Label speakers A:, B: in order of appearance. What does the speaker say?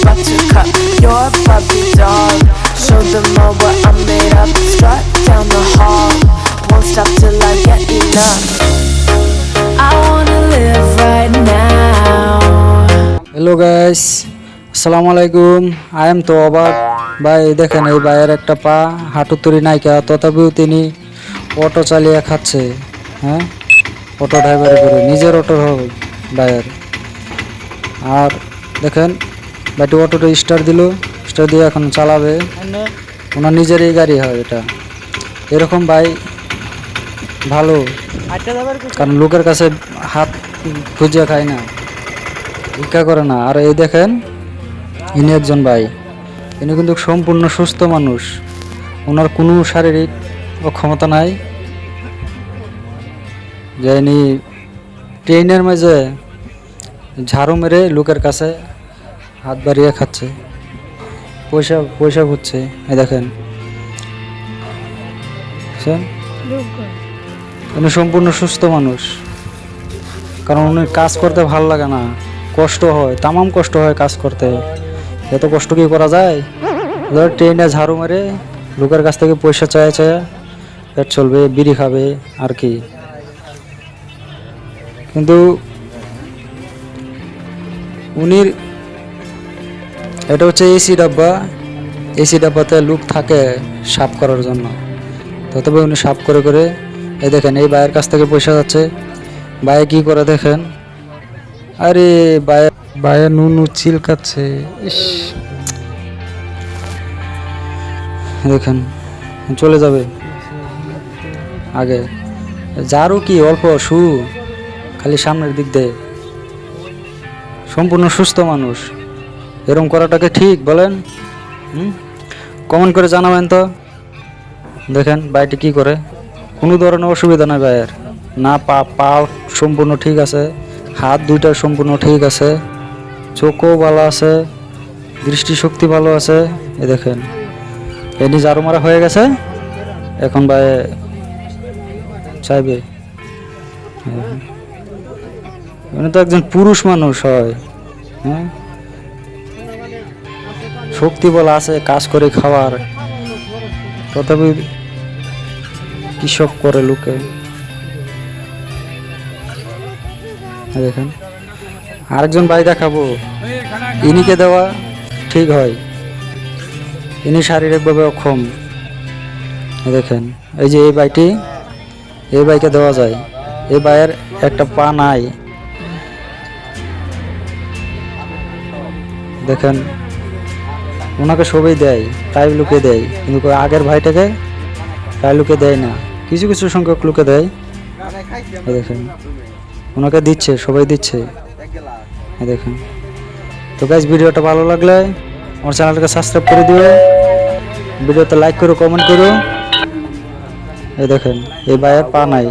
A: about to cut your puppy dog. Show them all what I'm made up. Strut down the hall, won't stop till I get enough. I wanna live right now.
B: Hello guys আসসালামু আলাইকুম I am তো অবাক ভাই দেখেন এই ভাইয়ের একটা পা হাঁটু তরি নায়িকা তথাপিও তিনি অটো চালিয়ে খাচ্ছে হ্যাঁ অটো ড্রাইভারে করে নিজের অটো হবে ভাইয়ের আর দেখেন ভাইটি অটোটা স্টার দিল স্টার দিয়ে এখন চালাবে। ওনার নিজেরই গাড়ি হয় এটা। এরকম ভাই ভালো, কারণ লোকের কাছে হাত খুঁজে খায় না। ভিক্ষা করে না। আর এই দেখেন, ইনি একজন ভাই। ইনি কিন্তু সম্পূর্ণ সুস্থ মানুষ। ওনার কোনো শারীরিক অক্ষমতা নাই। যে ইনি ট্রেনের মাঝে ঝাড়ু মেরে লোকের কাছে হাত বাড়িয়ে খাচ্ছে। পয়সা পয়সা খুঁজছে। এই দেখেন? উনি সম্পূর্ণ সুস্থ মানুষ। কারণ উনি কাজ করতে ভালো লাগে না। কষ্ট হয়। তামাম কষ্ট হয় কাজ করতে। এত কষ্ট কি করা যায়? ধর, ট্রেনে ঝাড়ু মেরে লোকের কাছ থেকে পয়সা চায় চায় পেট চলবে, বিড়ি খাবে, আর কি। কিন্তু উনির এটা হচ্ছে এসি ডাব্বা। এসি ডাব্বাতে লুক থাকে সাফ করার জন্য। তবে উনি সাফ করে করে, এই দেখেন, এই ভাইয়ের কাছ থেকে পয়সা যাচ্ছে। ভাই কি করে দেখেন? আরে ভাই ভাইয়া নুনু চিলকাচ্ছে ইস। দেখেন, চলে যাবে। আগে। যারও কি অল্প শু খালি সামনের দিক দিয়ে। সম্পূর্ণ সুস্থ মানুষ। এরম করাটাকে ঠিক, বলেন? হুম? কমেন্ট করে জানাবেন তো। দেখেন বাইটি কি করে। কোনো ধরনের অসুবিধা নাই ভাইয়ের। না পা পা সম্পূর্ণ ঠিক আছে। হাত দুইটা সম্পূর্ণ ঠিক আছে। চোখও ভালো আছে। দৃষ্টিশক্তি ভালো আছে। এ দেখেন। এনি জারু মারা হয়ে গেছে। এখন ভাই চাইবে। উনি তো একজন পুরুষ মানুষ হয়। হ্যাঁ? শক্তি বলা আছে, কাজ করে খাওয়ার। তথাপি কৃষক করে লোকে। দেখেন, আরেকজন ভাই দেখাবো। ইনিকে দেওয়া ঠিক হয়। ইনি শারীরিকভাবে অক্ষম। দেখেন, এই যে এই বাইটি এই বাইকে দেওয়া যায়। এই বাইয়ের একটা পা নাই। দেখেন ওনাকে সবই দেয়, তাই লোকে দেয়। কিন্তু আগের ভাইটাকে তাই লোকে দেয় না। কিছু কিছু সংখ্যক লোকে দেয়। দেখেন, ওনাকে দিচ্ছে, সবাই দিচ্ছে। দেখেন। তো গাইজ ভিডিওটা ভালো লাগলে আমার চ্যানেলটাকে সাবস্ক্রাইব করে দিও। ভিডিওতে লাইক করো কমেন্ট করো। এই দেখেন, এই ভাইয়ের পা নাই।